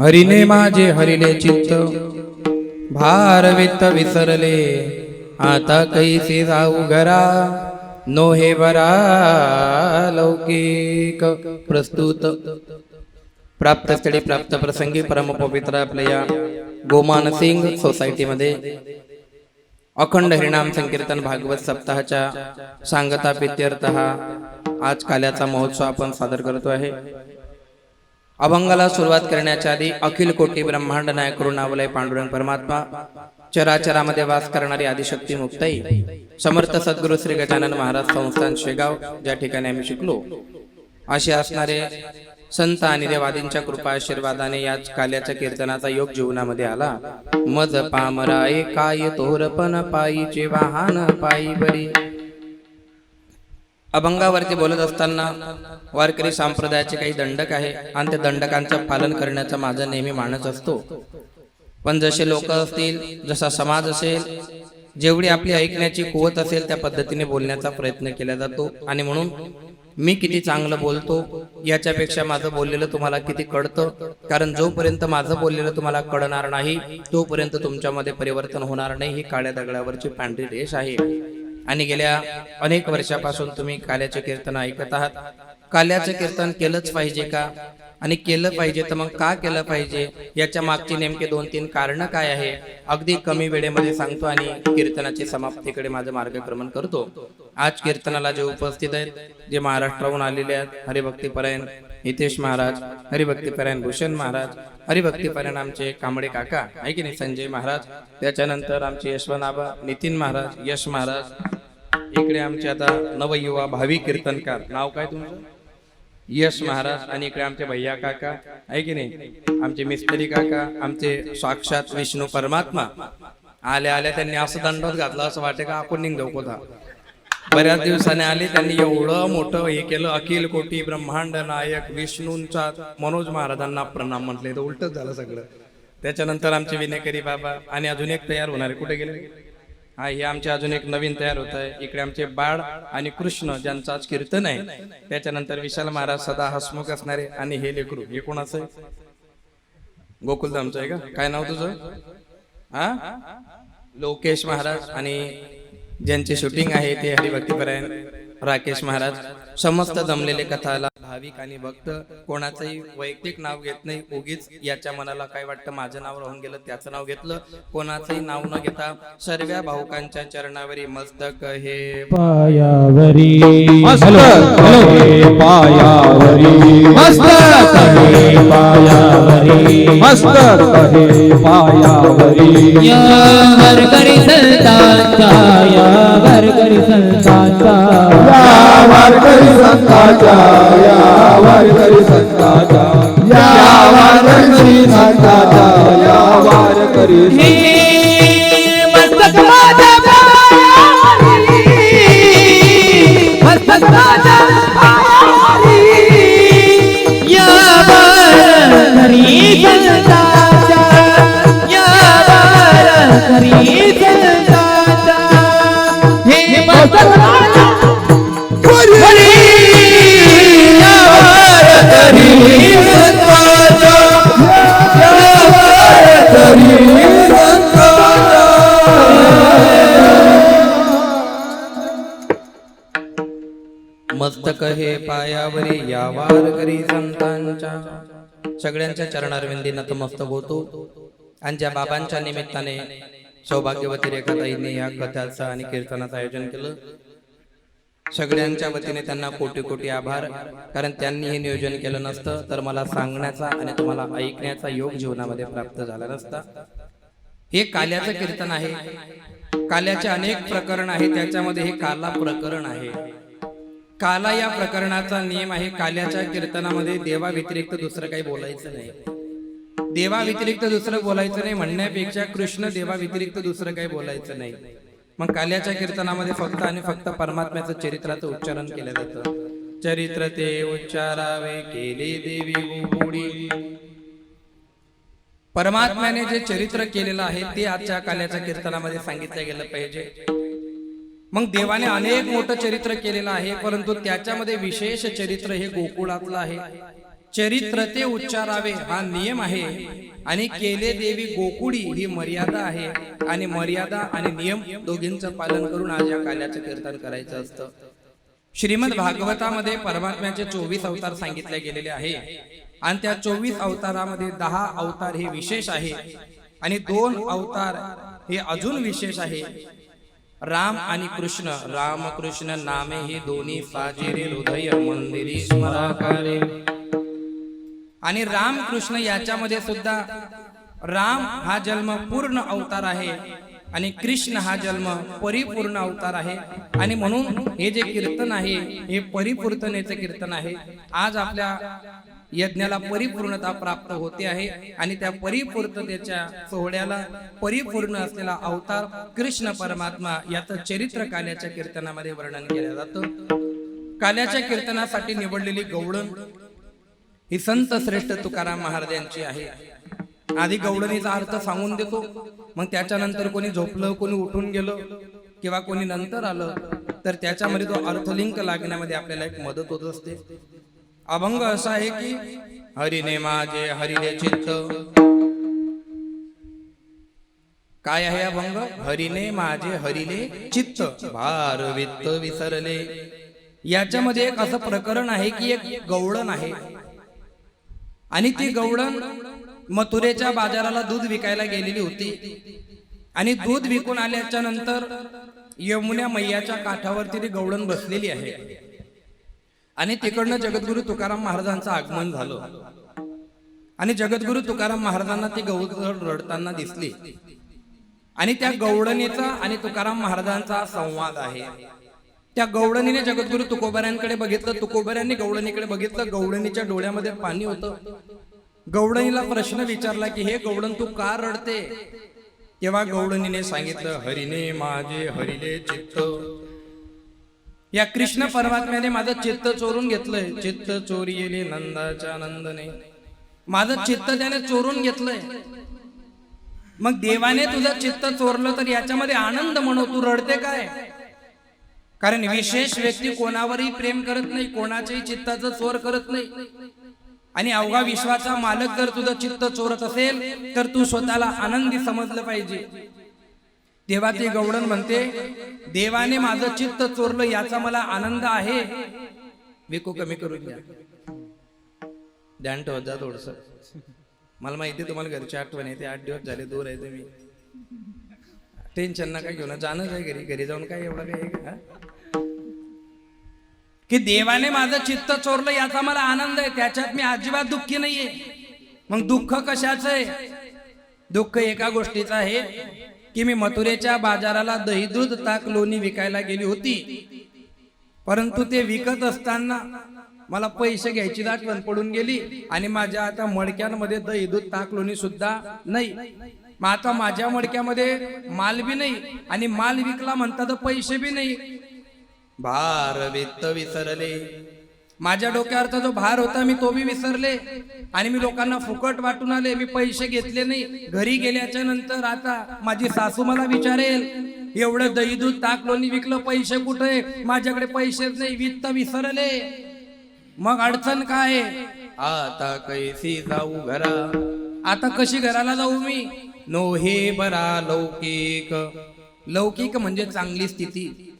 हरिने माझे हरिले चित्त भारवित विसरले. आता कैसे जाऊ घरा? नो हे बरा लौकिक प्रस्तुत. प्राप्त स्थळी प्राप्त प्रसंगी परमपवित्र आपल्या या गोमान सिंग सोसायटीमध्ये. अखंड हरिनाम संकीर्तन भागवत सप्ताहाच्या सांगता प्रित्यर्थ हा आज काल्याचा महोत्सव आपण सादर करतो आहे. अभंगाला सुरुवात करण्याच्या आधी अखिल कोटी ब्रह्मांड नायक करुणावलय पांडुरंग परमात्मा चराचरामध्ये वास करणारी आदिशक्ती मुक्ताई समर्थ सद्गुरु श्री गजानन महाराज संस्थान शेगाव ज्या ठिकाणी आम्ही शिकलो. असे असणारे संत आणि देवादींच्या कृपा आशीर्वादाने याच काल्याच्या कीर्तनाचा योग जीवनामध्ये आला. मज पामराय काय तोरपण पायीचे वाहन पायी बरी अभंगावरती बोलत असताना वारकरी संप्रदायाचे काही दंडक आहे आणि त्या दंडकांचं पालन करण्याचा माझा नेहमी मानस असतो. पण जसे लोक असतील जसा समाज असेल जेवढी आपली ऐकण्याची कुवत असेल त्या पद्धतीने बोलण्याचा प्रयत्न केला जातो. आणि म्हणून मी किती चांगलं बोलतो याच्यापेक्षा माझं बोललेलं तुम्हाला किती कळतं? कारण जोपर्यंत माझं बोललेलं तुम्हाला कळणार नाही तोपर्यंत तुमच्यामध्ये परिवर्तन होणार नाही ही काळ्या दगडावरची पांढरी रेष आहे. आणि गेल्या अनेक वर्षापासून तुम्ही काल्याचे कीर्तन ऐकत आहात. काल्याचं कीर्तन केलंच पाहिजे का? आणि केलं पाहिजे तर मग का केलं पाहिजे? याच्या मागची नेमके दोन तीन कारण काय आहे? अगदी कमी वेळेमध्ये सांगतो आणि कीर्तनाची समाप्तीकडे माझं मार्गक्रमण करतो. आज कीर्तनाला जे उपस्थित आहेत जे महाराष्ट्राहून आलेले आहेत हरिभक्तीपरायण हितेश महाराज हरिभक्तीपरायण भूषण महाराज हरिभक्तीपरायण आमचे कांबळे काका आहे की नाही संजय महाराज त्याच्यानंतर आमचे यशवनाबा नितीन महाराज यश महाराज इकडे आमचे आता नवयुवा भावी कीर्तनकार. नाव काय तुमचं? यश महाराज आणि इकडे आमचे भैया काका. आहे की नाही? आमचे मिस्त्री काका आमचे साक्षात विष्णू परमात्मा. आल्या आल्या त्यांनी असं दंडोत घातला असं वाटे का आपण निघतो कोथा बऱ्याच दिवसाने आले त्यांनी एवढं मोठं हे केलं. अखिल कोटी ब्रह्मांड नायक विष्णूंचा मनोज महाराजांना प्रणाम म्हटले. तर उलटच झालं सगळं. त्याच्यानंतर आमचे विनेकरी बाबा आणि अजून एक तयार होणारे. कुठे गेले? हा हे आमचे अजून एक नवीन तयार होत आहे. इकडे आमचे बाळ आणि कृष्ण ज्यांचं आज कीर्तन आहे त्याच्यानंतर विशाल महाराज सदा हसमुख असणारे आणि हे लेकरू हे कोणाचं गोकुल गोकुलधामचं आहे का? काय नाव तुझं? हा? लोकेश महाराज आणि ज्यांचे शूटिंग आहे ते हरिभक्तीपरायण राकेश महाराज. समस्त जमलेले कथाला भाविक आणि भक्त कोणाचंही वैयक्तिक नाव घेत नाही उगीच याच्या मनाला काय वाटतं माझं नाव राहून गेलं त्याचं नाव घेतलं कोणाचंही नाव न घेता सर्व भाऊकांच्या चरणावरी मस्तक हे पायावरी. हे पायावरी. हे पायावरी. हे पायावरी. या वारकरी संतांचा या वारकरी संतांचा या वारकरी संताच्या या वारकरी संताच्या. या वारकरी संताच्या या हे हे मस्तक मस्तक हे पायावरी यावार करी संतांच्या। सगळ्यांच्या चरणारविंदी नतमस्तक होतो। आणि ज्या बाबांच्या निमित्ताने सौभाग्यवती रेखाताईंनी या कथाचं आणि कीर्तनाचं आयोजन केलं. सगळ्यांच्या वतीने त्यांना कोटी कोटी आभार. कारण त्यांनी हे नियोजन केलं नसतं तर मला सांगण्याचा आणि तुम्हाला ऐकण्याचा योग जीवनामध्ये प्राप्त झाला नसता. हे काल्याचं कीर्तन आहे. काल्याचे अनेक प्रकरण आहे. त्याच्यामध्ये हे काला प्रकरण आहे. काला या प्रकरणाचा नियम आहे. काल्याच्या कीर्तनामध्ये देवा व्यतिरिक्त दुसरं काही बोलायचं नाही. देवा व्यतिरिक्त दुसरं बोलायचं नाही म्हणण्यापेक्षा कृष्ण देवा व्यतिरिक्त दुसरं काही बोलायचं नाही. मग काल्याच्या कीर्तनामध्ये फक्त आणि फक्त परमात्म्याचं चरित्राचं उच्चारण केलं जातं. चरित्र ते उच्चारावे केले देवी गोडी परमात्म्याने जे चरित्र केलेलं आहे ते आजच्या काल्याच्या कीर्तनामध्ये सांगितलं गेलं पाहिजे. मग देवाने अनेक मोठं चरित्र केलेलं आहे परंतु त्याच्यामध्ये विशेष चरित्र हे गोकुळातलं आहे. चरित्र ते उच्चारावे हा नियम आहे. आणि केले देवी गोकुडी ही मर्यादा आहे. आणि मर्यादा आणि नियम दोघींचं पालन करून आज या काल्याचं कीर्तन करायचं असतं. श्रीमद भागवतामध्ये परमात्म्याचे चोवीस अवतार सांगितले गेलेले आहे. आणि त्या चोवीस अवतारामध्ये दहा अवतार हे विशेष आहे आणि दोन अवतार हे अजून विशेष आहे राम आणि कृष्ण. राम कृष्ण नामे ही दोन्ही साजिरे हृदय मंदिरी स्मराकारे आणि रामकृष्ण याच्यामध्ये सुद्धा राम हा जन्म पूर्ण अवतार आहे आणि कृष्ण हा जन्म परिपूर्ण अवतार आहे. आणि म्हणून हे जे कीर्तन आहे हे परिपूर्तनेचे कीर्तन आहे. आज आपल्या यज्ञाला परिपूर्णता प्राप्त होते आहे आणि त्या परिपूर्णतेच्या सोहळ्याला परिपूर्ण असलेला अवतार कृष्ण परमात्मा याचं चरित्र काल्याच्या कीर्तनामध्ये वर्णन केलं जातं. काल्याच्या कीर्तनासाठी निवडलेली गवळण ही संत श्रेष्ठ तुकाराम महाराज यांची आहे. आधी गवळणीचा अर्थ सांगून देतो. मग त्याच्यानंतर कोणी झोपलं कोणी उठून गेलं किंवा कोणी नंतर आलं तर त्याच्यामध्ये तो अर्थलिंक लागण्यामध्ये आपल्याला एक मदत होत असते. अभंग असा आहे की हरिने माझे हरिने चित्त. काय आहे अभंग? हरिने माझे हरिले चित्त. भार वित्त विसरले. याच्यामध्ये एक असं प्रकरण आहे की एक गवळण आहे. आणि ती गवळण मथुरेच्या बाजाराला दूध विकायला गेलेली होती. आणि दूध विकून आल्याच्यानंतर यमुना मैयाच्या काठावरती ती गवळण बसलेली आहे. आणि तिकडनं जगद्गुरु तुकाराम महाराजांचं आगमन झालं. आणि जगद्गुरु तुकाराम महाराजांना ती गवळण रडताना दिसली. आणि त्या गवळणीचा आणि तुकाराम महाराजांचा संवाद आहे. त्या गवळणीने जगद्गुरु तुकोबऱ्यांकडे बघितलं तुकोबऱ्यांनी गवळणीकडे बघितलं गवळणीच्या डोळ्यामध्ये पाणी होतं. गवळणीला प्रश्न विचारला की हे गवळण तू का रडते? तेव्हा गवळणीने सांगितलं हरिने माझे हरिले चित्त. या कृष्ण परमात्म्याने माझं चित्त चोरून घेतलंय. चित्त चोरी येले नंदाच्या नंदने. माझं चित्त त्याने चोरून घेतलंय. मग देवाने तुझं चित्त चोरलं तर याच्यामध्ये आनंद म्हणू तू रडते काय? कारण विशेष व्यक्ती कोणावरही प्रेम करत नाही कोणाच्याही चित्ताचं चोर करत नाही. आणि अवघा विश्वाचा मालक जर तुझं चित्त चोरत असेल तर तू स्वतःला आनंदी समजलं पाहिजे. ती गवडण म्हणते देवाने माझं चित्त चोरलं याचा मला आनंद आहे. विकू कमी करून द्या. ध्यान ठेवत जा थोडस. मला माहिती तुम्हाला घरची आठवण येते आठ दिवस झाले दूर आहे तुम्ही. टेन्शन नका घेऊ ना जाणंच आहे घरी? घरी जाऊन काय एवढं काय आहे का? की देवाने माझं चित्त चोरलं याचा मला आनंद आहे. त्याच्यात मी अजिबात दुःखी नाहीये. मग दुःख कशाचं आहे? दुःख एका गोष्टीचं आहे की मी मथुरेच्या बाजाराला दही दूध ताक लोणी विकायला गेली होती. परंतु ते विकत असताना मला पैसे घ्यायची आठवण पडून गेली आणि माझ्या आता मडक्यांमध्ये दही दूध ताक लोणी सुद्धा नाही. मग आता माझ्या मडक्यामध्ये माल बी नाही आणि माल विकला म्हणता तर पैसे बी नाही. भार वित्त विसरले. माझ्या डोक्यावरचा जो भार होता मी तो बी विसरले. आणि मी लोकांना फुकट वाटून आले मी पैसे घेतले नाही. घरी गेल्याच्यानंतर आता माझी सासू मला विचारेल एवढं दही दूध ताक लोणी विकलं पैसे कुठे? माझ्याकडे पैसेच नाही वित्त विसरले. मग अडचण काय? आहे? आता कैसी जाऊ घरा? आता कशी घराला जाऊ मी? नो हे बरा लौकिक. लौकिक म्हणजे चांगली स्थिती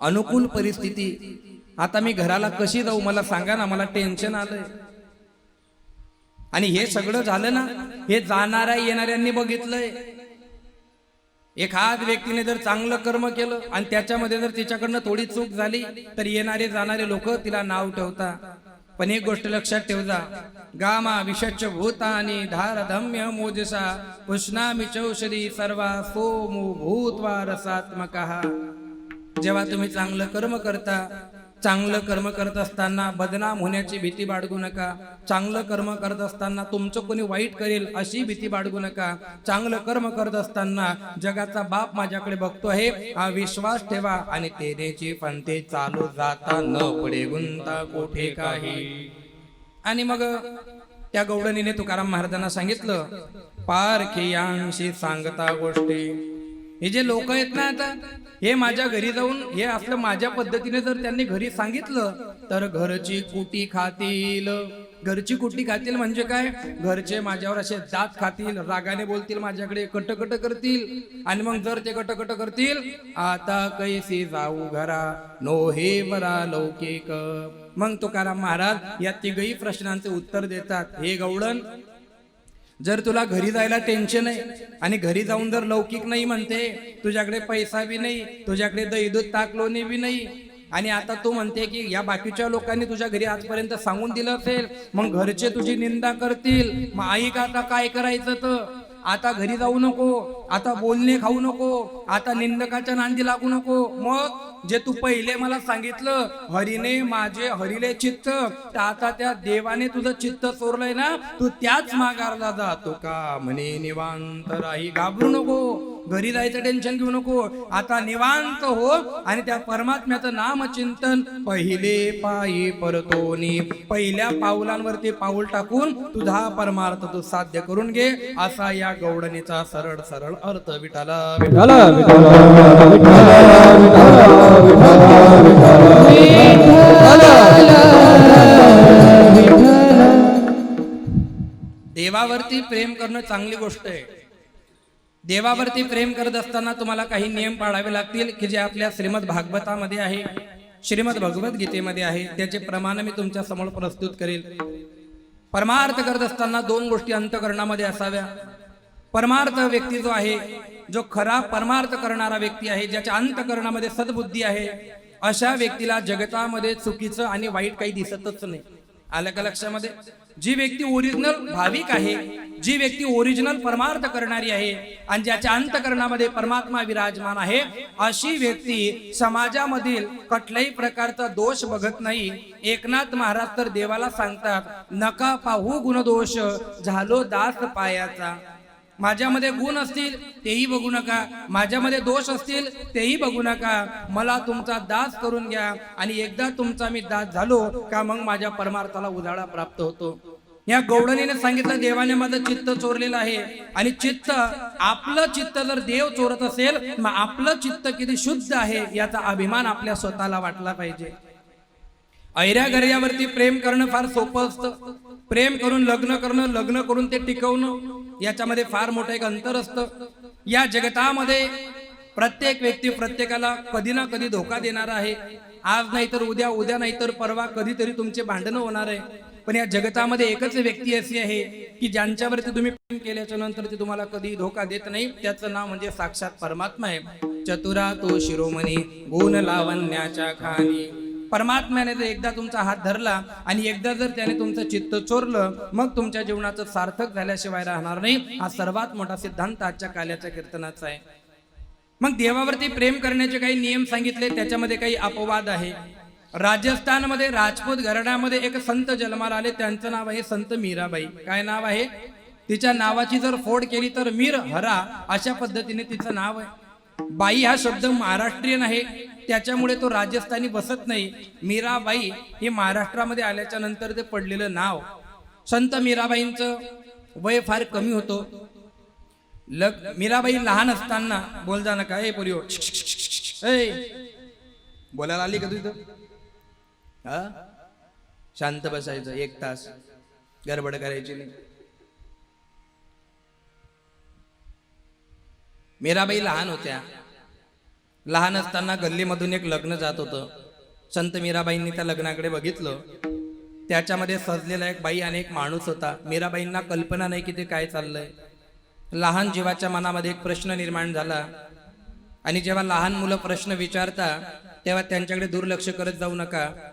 अनुकूल परिस्थिती. आता मी घराला कशी जाऊ मला सांगा ना मला टेन्शन आलंय. आणि हे सगळं झालं ना हे जाणाऱ्या येणाऱ्यांनी बघितलंय. एखाद व्यक्तीने जर चांगलं कर्म केलं आणि त्याच्यामध्ये जर तिच्याकडनं थोडी चूक झाली तर येणारे जाणारे लोक तिला नाव ठेवता. पण एक गोष्ट लक्षात ठेवजा गामा विषच्च भूतानी धार धम्य मोजसा पुष्णामी चौषधी सर्वा सोमू भूतवा रसात्मक। जेव्हा तुम्ही चांगलं कर्म करता चांगलं कर्म करत असताना बदनाम होण्याची भीती बाळगू नका. चांगलं कर्म करत असताना तुमचं कोणी वाईट करेल अशी भीती बाळगू नका. चांगलं कर्म करत असताना जगाचा बाप माझ्याकडे बघतो आहे. हा विश्वास ठेवा आणि तेरेची पंथे चालू जाता न पुढे गुंता कोठे काही. आणि मग त्या गौडणीने तुकाराम महाराजांना सांगितलं पारखियांशी सांगता गोष्टी. हे जे लोक आहेत ना आता हे माझ्या घरी जाऊन हे असलं माझ्या पद्धतीने जर त्यांनी घरी सांगितलं तर घरची कुटी खातील. घरची कुटी खातील म्हणजे काय? घरचे माझ्यावर असे दात खातील रागाने बोलतील माझ्याकडे कटकट करतील. आणि मग जर ते कटकट करतील आता कैसे जाऊ घरा नो हे बरा लौकिक. मग तुकाराम महाराज या तिघही प्रश्नांचे उत्तर देतात. हे गवळण जर तुला घरी जायला टेन्शन आहे आणि घरी जाऊन जर लौकिक नाही म्हणते तुझ्याकडे पैसा बी नाही तुझ्याकडे दहीदूत ताक लोणी बी नाही. आणि आता तू म्हणते की या बाकीच्या लोकांनी तुझ्या घरी आजपर्यंत सांगून दिलं असेल मग घरचे तुझी निंदा करतील. मग आई का आता काय करायचं तर? आता घरी जाऊ नको आता बोलणे खाऊ नको आता निंदकाच्या नांदी लागू नको. मग जे तू पहिले मला सांगितलं हरीने माझे हरिले चित्त आता त्या देवाने तुझं चित्त चोरलंय ना तू त्याच मागारला जातो का? म्हणे निवांत राही घाबरू नको. घरी जायचं टेन्शन घेऊ नको. आता निवांत हो आणि त्या परमात्म्याचं नामचिंतन. पहिले पायी परतोनी पहिल्या पाऊलांवरती पाऊल टाकून तुझा परमार्थ तू साध्य करून घे. असा या गौडणीचा सरळ सरळ अर्थ विठाला विठाला. देवावरती प्रेम करणं चांगली गोष्ट आहे. देवावरती प्रेम करत असताना तुम्हाला काही नियम पाळावे लागतील की जे आपल्या श्रीमद भागवतामध्ये आहे. श्रीमद भगवद्गीतेमध्ये आहे. त्याचे प्रमाण मी तुमच्यासमोर प्रस्तुत करेल. परमार्थ करत असताना दोन गोष्टी अंतकरणामध्ये असाव्या. परमार्थ व्यक्ती जो आहे जो खरा परमार्थ करणारा व्यक्ती आहे ज्याच्या अंतकरणामध्ये सद्बुद्धी आहे अशा व्यक्तीला जगतामध्ये चुकीचं आणि वाईट काही दिसतच नाही. आलं का लक्षामध्ये? जी व्यक्ती ओरिजिनल भाविक आहे जी व्यक्ती ओरिजिनल परमार्थ करणारी आहे आणि ज्याच्या अंतकरणामध्ये परमात्मा विराजमान आहे अशी व्यक्ती समाजामधील कुठल्याही प्रकारचा दोष बघत नाही. एकनाथ महाराज तर देवाला सांगतात नका पाहू गुणदोष झालो दास पायाचा. माझ्यामध्ये गुण असतील तेही बघू नका. माझ्यामध्ये दोष असतील तेही बघू नका. मला तुमचा दास करून घ्या. आणि एकदा तुमचा मी दास झालो का मग माझ्या परमार्थाला उजाळा प्राप्त होतो. या गौडणीने सांगितलं देवाने माझं चित्त चोरलेलं आहे. आणि चित्त आपलं चित्त जर देव चोरत असेल मग आपलं चित्त किती शुद्ध आहे याचा अभिमान आपल्या स्वतःला वाटला पाहिजे. ऐऱ्या गर्यावरती प्रेम करणं फार सोपं असतं. प्रेम करून लग्न करणं लग्न करून ते टिकवणं याच्यामध्ये फार मोठं एक अंतर असतं. या जगतामध्ये प्रत्येक व्यक्ती प्रत्येकाला कधी ना कधी धोका देणार आहे. आज नाही तर उद्या उद्या नाही तर परवा कधीतरी तुमचे भांडणं होणार आहे. पण या जगतामध्ये एकच व्यक्ती अशी आहे की ज्यांच्यावरती तुम्ही प्रेम केल्याच्यानंतर ते तुम्हाला कधी धोका देत नाही. त्याचं नाव म्हणजे साक्षात परमात्मा आहे. चतुरा तो शिरोमणी गुण लावण्याच्या खाणी परमात्म्याने जर एकदा तुमचा हात धरला आणि एकदा जर त्याने तुमचं चित्त चोरलं मग तुमच्या जीवनाचं सार्थक झाल्याशिवाय राहणार नाही. हा सर्वात मोठा सिद्धांत आजच्या काल्याच्या कीर्तनाचा आहे. मग देवावरती प्रेम करण्याचे काही नियम सांगितले त्याच्यामध्ये काही अपवाद आहे. राजस्थानमध्ये राजपूत घराण्यामध्ये एक संत जन्माला आले. त्यांचं नाव आहे संत मीराबाई. काय नाव आहे? तिच्या नावाची जर फोड केली तर मीर हरा अशा पद्धतीने तिचं नाव आहे. बाई हा शब्द महाराष्ट्रीयन आहे. त्याच्यामुळे तो राजस्थानी बसत नाही. मीराबाई हे महाराष्ट्रामध्ये आल्याच्यानंतर ते पडलेलं नाव. संत मीराबाईंचं वय फार कमी होतं. लग मीराबाई लहान असताना बोल जा नका हे पोरिओ बोलायला आली का तू इथं? हा? शांत बसायचं एक तास. गडबड करायची नाही. मीराबाई लहान होत्या. लहान असताना गल्लीमधून एक लग्न जात होतं. संत मीराबाईंनी त्या लग्नाकडे बघितलं. त्याच्यामध्ये सजलेला एक बाई आणि एक माणूस होता. मीराबाईंना कल्पना नाही की ते काय चाललंय. लहान जीवाच्या मनामध्ये एक प्रश्न निर्माण झाला. आणि जेव्हा लहान मुलं प्रश्न विचारता तेव्हा त्यांच्याकडे दुर्लक्ष करत जाऊ नका.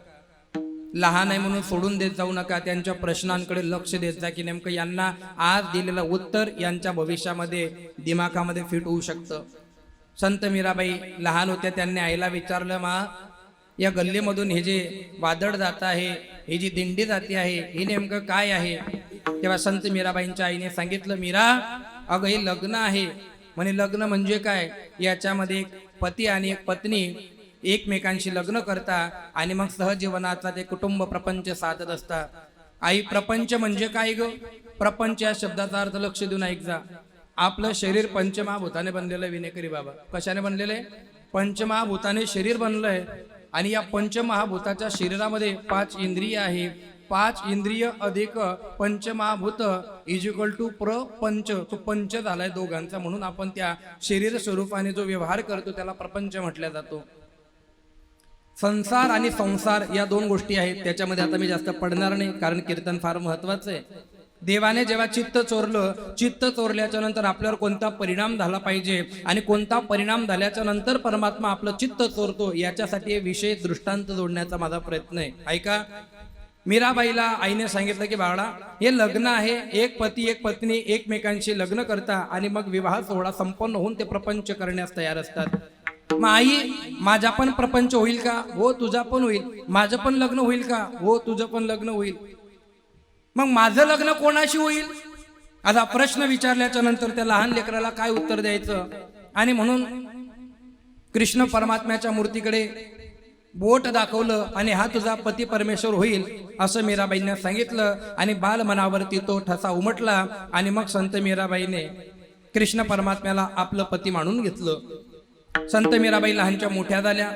लहान आहे म्हणून सोडून देत जाऊ नका त्यांच्या प्रश्नांकडे लक्ष देत जा की नेमकं यांना आज दिलेलं उत्तर यांच्या भविष्यामध्ये दिमाखामध्ये फिट होऊ शकतं. संत मीराबाई लहान होत्या त्यांनी आईला विचारलं मा या गल्लीमधून हे जे वादळ जात आहे ही जी दिंडी जाते आहे हे नेमकं काय आहे? तेव्हा संत मीराबाईंच्या आईने सांगितलं मीरा अगं हे लग्न आहे. म्हणे लग्न म्हणजे काय? याच्यामध्ये एक पती आणि एक पत्नी एकमेकांशी लग्न करता आणि मग सहजीवनाचा ते कुटुंब प्रपंच साधत असता. आई प्रपंच म्हणजे काय ग? प्रपंच या शब्दाचा अर्थ लक्ष देऊन ऐक जा आपलं शरीर पंचमहाभूताने बनलेलं आहे विनेकरी बाबा. कशाने बनलेलं आहे? पंचमहाभूताने शरीर बनलंय आणि या पंचमहाभूताच्या शरीरामध्ये पाच इंद्रिय आहे पाच इंद्रिय अधिक पंचमहाभूत इज इक्वल टू प्रपंच. तो पंच झालाय दोघांचा म्हणून आपण त्या शरीर स्वरूपाने जो व्यवहार करतो त्याला प्रपंच म्हटला जातो. संसार आणि संसार या दोन गोष्टी आहेत. त्याच्यामध्ये आता मी जास्त पडणार नाही कारण कीर्तन फार महत्वाचं आहे. देवाने जेव्हा चित्त चोरलं चित्त चोरल्याच्या नंतर आपल्यावर कोणता परिणाम झाला पाहिजे आणि कोणता परिणाम झाल्याच्यानंतर परमात्मा आपलं चित्त चोरतो याच्यासाठी विशेष विषय दृष्टांत जोडण्याचा माझा प्रयत्न आहे. ऐका. मीराबाईला आईने सांगितलं की बाळा हे लग्न आहे. एक पती एक पत्नी एकमेकांशी लग्न करता आणि मग विवाह सोहळा संपन्न होऊन ते प्रपंच करण्यास तयार असतात. मग आई माझा पण प्रपंच होईल का? हो तुझा पण होईल. माझं पण लग्न होईल का? हो तुझं पण लग्न होईल. मग माझं लग्न कोणाशी होईल? आता प्रश्न विचारल्याच्या नंतर त्या लहान लेकराला काय उत्तर द्यायचं? आणि म्हणून कृष्ण परमात्म्याच्या मूर्तीकडे बोट दाखवलं आणि हा तुझा पती परमेश्वर होईल असं मीराबाईंना सांगितलं. आणि बाल मनावरती तो ठसा उमटला आणि मग संत मीराबाईने कृष्ण परमात्म्याला आपलं पती मानून घेतलं. संत मीराबाई लहानच्या मोठ्या झाल्या.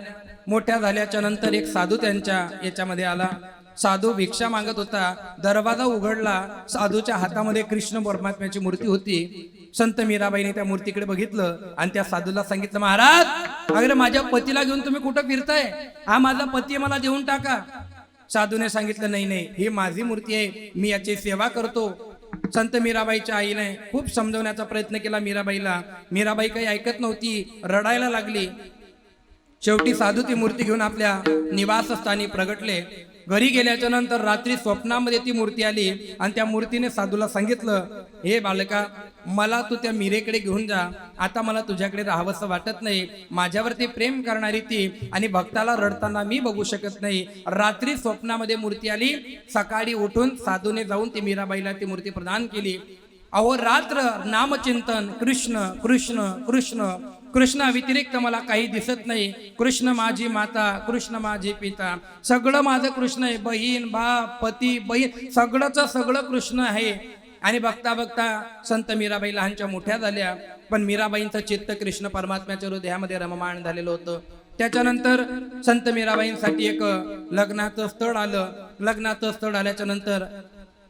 मोठ्या झाल्याच्यानंतर एक साधू त्यांच्या याच्यामध्ये आला. साधू भिक्षा मागत होता. दरवाजा उघडला. साधूच्या हातामध्ये कृष्ण परमात्म्याची मूर्ती होती. संत मीराबाईने त्या मूर्तीकडे बघितलं आणि त्या साधूला सांगितलं महाराज अगरे माझ्या पतीला घेऊन तुम्ही कुठं फिरताय? हा माझा पती आहे, मला देऊन टाका. साधूने सांगितलं नाही नाही ही माझी मूर्ती आहे. मी याची सेवा करतो. संत मीराबाईच्या आईने खूप समजवण्याचा प्रयत्न केला मीराबाईला. मीराबाई काही ऐकत नव्हती रडायला लागली. शेवटी साधू ती मूर्ती घेऊन आपल्या निवासस्थानी प्रगटले. घरी गेल्याच्यानंतर रात्री स्वप्नामध्ये ती मूर्ती आली आणि त्या मूर्तीने साधूला सांगितलं हे बालका मला तू त्या मिरेकडे घेऊन जा. आता मला तुझ्याकडे राहावंसं वाटत नाही. माझ्यावरती प्रेम करणारी ती आणि भक्ताला रडताना मी बघू शकत नाही. रात्री स्वप्नामध्ये मूर्ती आली. सकाळी उठून साधूने जाऊन ती मीराबाईला ती मूर्ती प्रदान केली. अहो रात्र नामचिंतन कृष्ण कृष्ण कृष्ण. कृष्णा व्यतिरिक्त मला काही दिसत नाही. कृष्ण माझी माता कृष्ण माझी पिता. सगळं माझं कृष्ण आहे. बहीण बाप पती बहीण सगळंच सगळं कृष्ण आहे. आणि बघता बघता संत मीराबाई लहानच्या मोठ्या झाल्या. पण मीराबाईंचं चित्त कृष्ण परमात्म्याच्या हृदयामध्ये रममाण झालेलं होतं. त्याच्यानंतर संत मीराबाईंसाठी एक लग्नाचं स्थळ आलं. लग्नाचं स्थळ आल्याच्यानंतर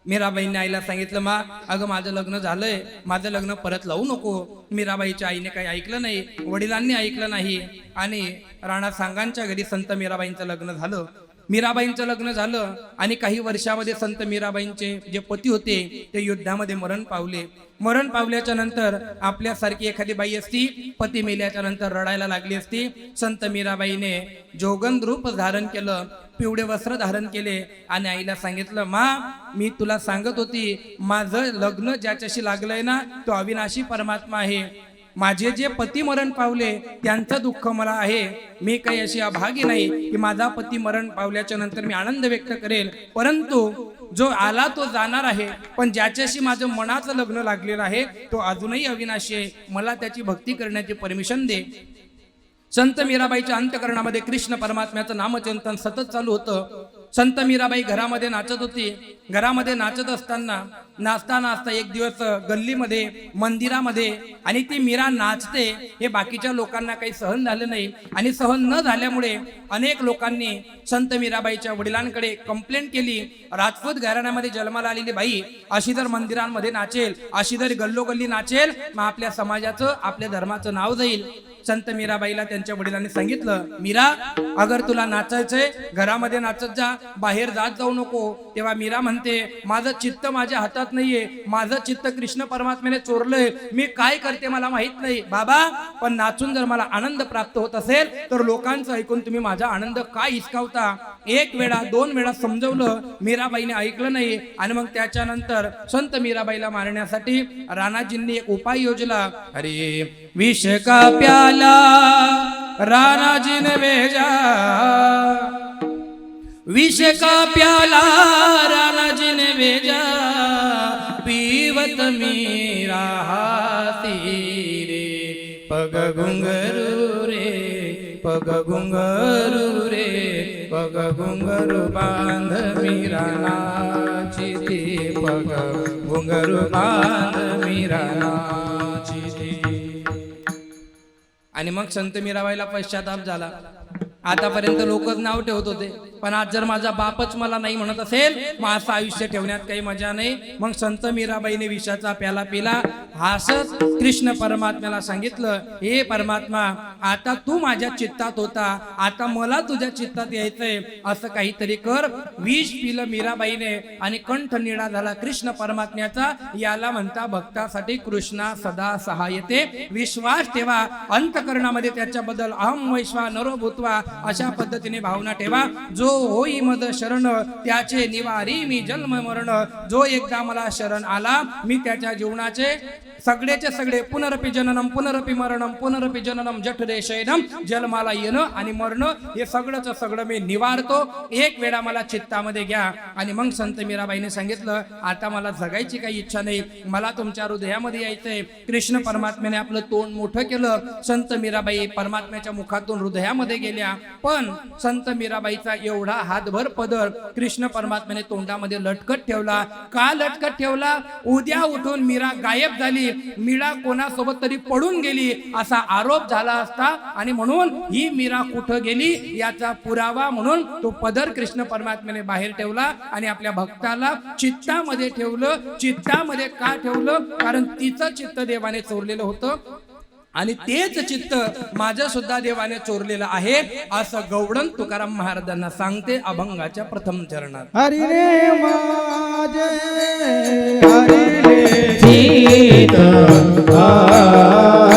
मीराबाईंनी आईला सांगितलं मा अगं माझं लग्न झालंय माझं लग्न परत लावू नको. मीराबाईच्या आईने काही ऐकलं नाही वडिलांनी ऐकलं नाही. आणि राणा सांगांच्या घरी संत मीराबाईंचं लग्न झालं. मीराबाईंचं लग्न झालं आणि काही वर्षामध्ये संत मीराबाईंचे जे पती होते ते युद्धामध्ये मरण पावले. मरण पावल्याच्या नंतर आपल्यासारखी एखादी बाई असती पती मेल्याच्या नंतर रडायला लागली असती. संत मीराबाईने जोगन रूप धारण केलं पिवळे वस्त्र धारण केले आणि आईला सांगितलं मा मी तुला सांगत होती माझं लग्न ज्याच्याशी लागलंय ना तो अविनाशी परमात्मा आहे. माझे जे पती मरण पावले त्यांचं दुःख मला आहे. मी काही अशी अभागी नाही की माझा पती मरण पावल्याच्या नंतर मी आनंद व्यक्त करेल. परंतु जो आला तो जाणार आहे पण ज्याच्याशी माझं मनाचं लग्न लागलेलं आहे तो अजूनही अविनाशी आहे. मला त्याची भक्ती करण्याची परमिशन दे. संत मीराबाईच्या अंत्यकरणामध्ये कृष्ण परमात्म्याचं नामचिंतन सतत चालू होतं. संत मीराबाई घरामध्ये नाचत होती. घरामध्ये नाचत असताना नाचता नाचता एक दिवस गल्लीमध्ये मंदिरामध्ये आणि ती मीरा नाचते हे बाकीच्या लोकांना काही सहन झालं नाही. आणि सहन न झाल्यामुळे अनेक लोकांनी संत मीराबाईच्या वडिलांकडे कंप्लेंट केली. राजपूत घराण्यामध्ये जन्माला आलेली बाई अशी जर मंदिरांमध्ये नाचेल अशी जर गल्लोगल्ली नाचेल मग आपल्या समाजाचं आपल्या धर्माचं नाव जाईल. संत मीराबाईला त्यांच्या वडिलांनी सांगितलं मीरा अगर तुला नाचायचंय घरामध्ये नाचत जा बाहेर जात जाऊ नको. तेव्हा मीरा म्हणते माझं चित्त माझ्या हातात नाहीये माझं चित्त कृष्ण परमात्म्याने चोरलंय मी काय करते मला माहीत नाही. बाबा पण नाचून जर मला आनंद प्राप्त होत असेल तर लोकांचं ऐकून तुम्ही माझा आनंद काय हिसकावता? एक वेळा दोन वेळा समजवलं मीराबाईने ऐकलं नाही आणि मग त्याच्यानंतर संत मीराबाईला मारण्यासाठी राणाजींनी एक उपाय योजला. अरे विष का प्याला राणाजीने भेजा। विष का प्याला राणाजीने भेजा। पीवत मीरा हाती रे पग घुंगरू रे पग घुंगरू रे पग घुंगरू बांध मीरा नाची ती पग घुंगरू बांध मीरा नाची ती आणि मग संत मीराबाईला पश्चाताप झाला. आतापर्यंत लोकच नाव ठेवत होते. पण आज जर माझा बापच मला नाही म्हणत असेल मग असं आयुष्य ठेवण्यात काही मजा नाही. मग संत मीराबाईने विषाचा प्याला पिला. हासच कृष्ण परमात्म्याला सांगितलं हे परमात्मा आता तू माझ्या चित्तात होता. आता मला तुझ्या चित्तात यायचंय. असं काहीतरी कर. विष पिलं मीराबाईने आणि कंठ निळा झाला. कृष्ण परमात्म्याचा याला म्हणता भक्तासाठी कृष्णा सदा सहाय्यते. विश्वास ठेवा. अंतकरणामध्ये त्याच्याबद्दल अहम वैश्वा नरो भूतवा. अशा पद्धतीने भावना ठेवा. जो होई मद शरण त्याचे निवारी मी जन्म मरण. जो एकदा मला शरण आला मी त्याच्या जीवनाचे सगळेचे सगळे पुनरपी जननम पुनरपी मरणम पुनरपी जननम जठरे शयनम जन्माला येणं आणि मरणं हे सगळंच सगळं मी निवारतो. एक वेळा मला चित्तामध्ये घ्या. आणि मग संत मीराबाईने सांगितलं आता मला जगायची काही इच्छा नाही. मला तुमच्या हृदयामध्ये यायचंय. कृष्ण परमात्म्याने आपलं तोंड मोठं केलं. संत मीराबाई परमात्म्याच्या मुखातून हृदयामध्ये गेल्या. पण संत मीराबाईचा एवढा हातभर पदर कृष्ण परमात्म्याने तोंडामध्ये लटकत ठेवला. का लटकत ठेवला? उद्या उठून मीरा गायब झाली. मीरा कोणासोबत तरी पडून गेली असा आरोप झाला असता आणि म्हणून ही मीरा कुठं गेली याचा पुरावा म्हणून तो पदर कृष्ण परमात्म्याने बाहेर ठेवला आणि आपल्या भक्ताला चित्तामध्ये ठेवलं. चित्तामध्ये का ठेवलं? कारण तिचं चित्त देवाने चोरलेलं होतं. आणि तेच चित्त माझं सुद्धा देवाने चोरलेलं आहे. असं गौडन तुकाराम महाराजांना सांगते अभंगाच्या प्रथम चरणात. हरी रे माझे हरी रे चित हरी.